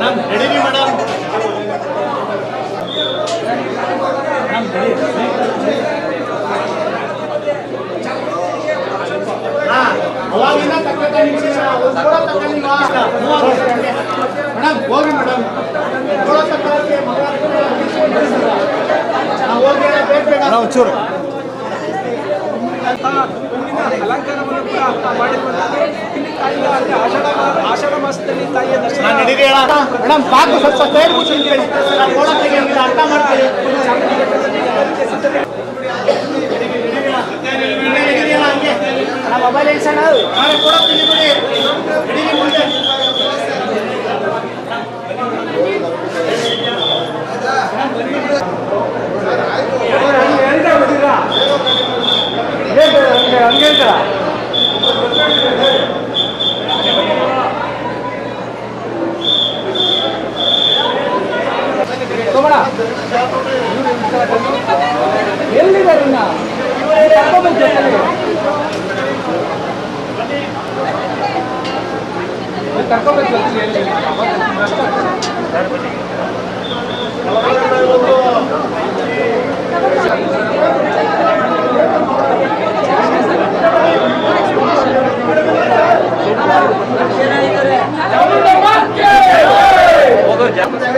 ನಡೀರಿ ಮೇಡಮ್ ಅವಾಗಿನ ತಕ್ಕಂತ ಮೇಡಮ್ ಹೋಗಿ ಮೇಡಮ್ ಒಂಚೂರು ಅಲಂಕಾರವನ್ನು ಕೂಡ ಮಾಡಿರುವಂಥದ್ದು ಇಲ್ಲಿ ತಾಯಿಯ ಅಂದ್ರೆ ಆಷಾಢ ಆಷಾಢ ಮಾಸದಲ್ಲಿ ತಾಯಿಯ ದರ್ಶನ ನಾನು ನಡೀರಿ ಹೇಳ ಮೇಡಮ್ ಸಾಕು ಸ್ವಲ್ಪ ಸೈಡ್ ಕೂತ್ಕೊಳ್ಳಿ ನಾನು ಫೋಟೋ ತೆಗಿಯೋಂಗಿಲ್ಲ ಅರ್ಥ ಮಾಡ್ತೀರಿ ಮೊಬೈಲ್ ಇಳ್ಸೋಣ ಎಲ್ಲಿದ್ದಾರೆ ಇನ್ನ ಕರ್ಕೊಂಡ್ಬಂದು ಹೋಗೋ ಕರ್ಕೊಂಡ್ಬಂದು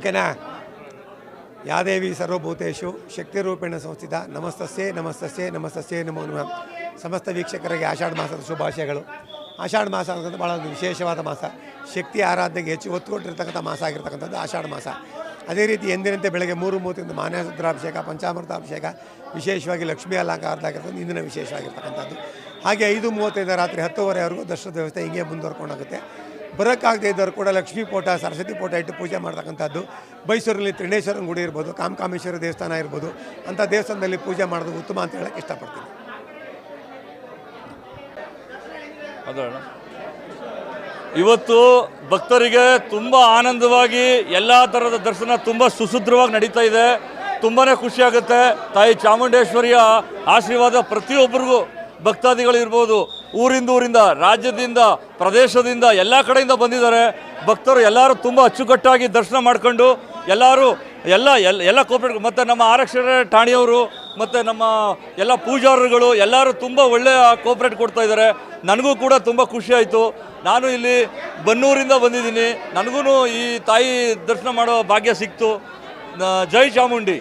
ಓಕೆನಾ ಯಾದೇವಿ ಸರ್ವಭೂತೇಶು ಶಕ್ತಿ ರೂಪೇಣ ಸಂಸ್ಥಿತ, ನಮಸ್ತಸ್ಯೆ ನಮಸ್ತಸ್ಯೆ ನಮಸ್ತಸ್ಯೆ ನಮೋ ನಮಃ. ಸಮಸ್ತ ವೀಕ್ಷಕರಿಗೆ ಆಷಾಢ ಮಾಸದ ಶುಭಾಶಯಗಳು. ಆಷಾಢ ಮಾಸ ಅಂತಂದ್ರೆ ಭಾಳ ಒಂದು ವಿಶೇಷವಾದ ಮಾಸ. ಶಕ್ತಿ ಆರಾಧನೆಗೆ ಹೆಚ್ಚು ಒತ್ತು ಕೊಟ್ಟಿರ್ತಕ್ಕಂಥ ಮಾಸ ಆಗಿರ್ತಕ್ಕಂಥದ್ದು ಆಷಾಢ ಮಾಸ. ಅದೇ ರೀತಿ ಎಂದಿನಂತೆ ಬೆಳಗ್ಗೆ ಮೂರು ಮೂವತ್ತಿಂದ ಪಂಚಾಮೃತ ಅಭಿಷೇಕ ವಿಶೇಷವಾಗಿ ಲಕ್ಷ್ಮೀ ಅಲಂಕಾರದಾಗಿರ್ತಕ್ಕಂಥ ಇಂದಿನ ವಿಶೇಷವಾಗಿರ್ತಕ್ಕಂಥದ್ದು. ಹಾಗೆ ಐದು ಮೂವತ್ತೈದು ರಾತ್ರಿ ಹತ್ತುವರೆವರೆಗೂ ದರ್ಶನದ ವ್ಯವಸ್ಥೆ ಹಿಂಗೆ ಮುಂದುವರ್ಕೊಂಡೋಗುತ್ತೆ. ಬರೋಕ್ಕಾಗದೇ ಇದ್ದವರು ಕೂಡ ಲಕ್ಷ್ಮೀ ಪೋಟ, ಸರಸ್ವತಿ ಪೋಟ ಇಟ್ಟು ಪೂಜೆ ಮಾಡ್ತಕ್ಕಂಥದ್ದು. ಮೈಸೂರಲ್ಲಿ ತ್ರಿಣೇಶ್ವರನ ಗುಡಿ ಇರ್ಬೋದು, ಕಾಮಕಾಮೇಶ್ವರ ದೇವಸ್ಥಾನ ಇರ್ಬೋದು, ಅಂಥ ದೇವಸ್ಥಾನದಲ್ಲಿ ಪೂಜೆ ಮಾಡೋದು ಉತ್ತಮ ಅಂತ ಹೇಳಕ್ಕೆ ಇಷ್ಟಪಡ್ತೀನಿ. ಇವತ್ತು ಭಕ್ತರಿಗೆ ತುಂಬ ಆನಂದವಾಗಿ ಎಲ್ಲ ಥರದ ದರ್ಶನ ತುಂಬ ಸುಸೂತ್ರವಾಗಿ ನಡೀತಾ ಇದೆ. ತುಂಬಾ ಖುಷಿಯಾಗುತ್ತೆ ತಾಯಿ ಚಾಮುಂಡೇಶ್ವರಿಯ ಆಶೀರ್ವಾದ ಪ್ರತಿಯೊಬ್ಬರಿಗೂ ಭಕ್ತಾದಿಗಳು ಇರ್ಬೋದು ಊರಿಂದ ಊರಿಂದ, ರಾಜ್ಯದಿಂದ, ಪ್ರದೇಶದಿಂದ, ಎಲ್ಲ ಕಡೆಯಿಂದ ಬಂದಿದ್ದಾರೆ. ಭಕ್ತರು ಎಲ್ಲರೂ ತುಂಬ ಅಚ್ಚುಕಟ್ಟಾಗಿ ದರ್ಶನ ಮಾಡ್ಕೊಂಡು, ಎಲ್ಲರೂ ಎಲ್ಲ ಎಲ್ಲ ಎಲ್ಲ ಕೋಪರೇಟ್ ಮತ್ತು ನಮ್ಮ ಆರಕ್ಷಕ ಠಾಣೆಯವರು, ಮತ್ತು ನಮ್ಮ ಎಲ್ಲ ಪೂಜಾರರುಗಳು, ಎಲ್ಲರೂ ತುಂಬ ಒಳ್ಳೆಯ ಕೋಪರೇಟ್ ಕೊಡ್ತಾ ಇದ್ದಾರೆ. ನನಗೂ ಕೂಡ ತುಂಬ ಖುಷಿಯಾಯಿತು ನಾನು ಇಲ್ಲಿ ಬನ್ನೂರಿಂದ ಬಂದಿದ್ದೀನಿ. ನನಗೂ ಈ ತಾಯಿ ದರ್ಶನ ಮಾಡೋ ಭಾಗ್ಯ ಸಿಕ್ತು. ಜೈ ಚಾಮುಂಡಿ.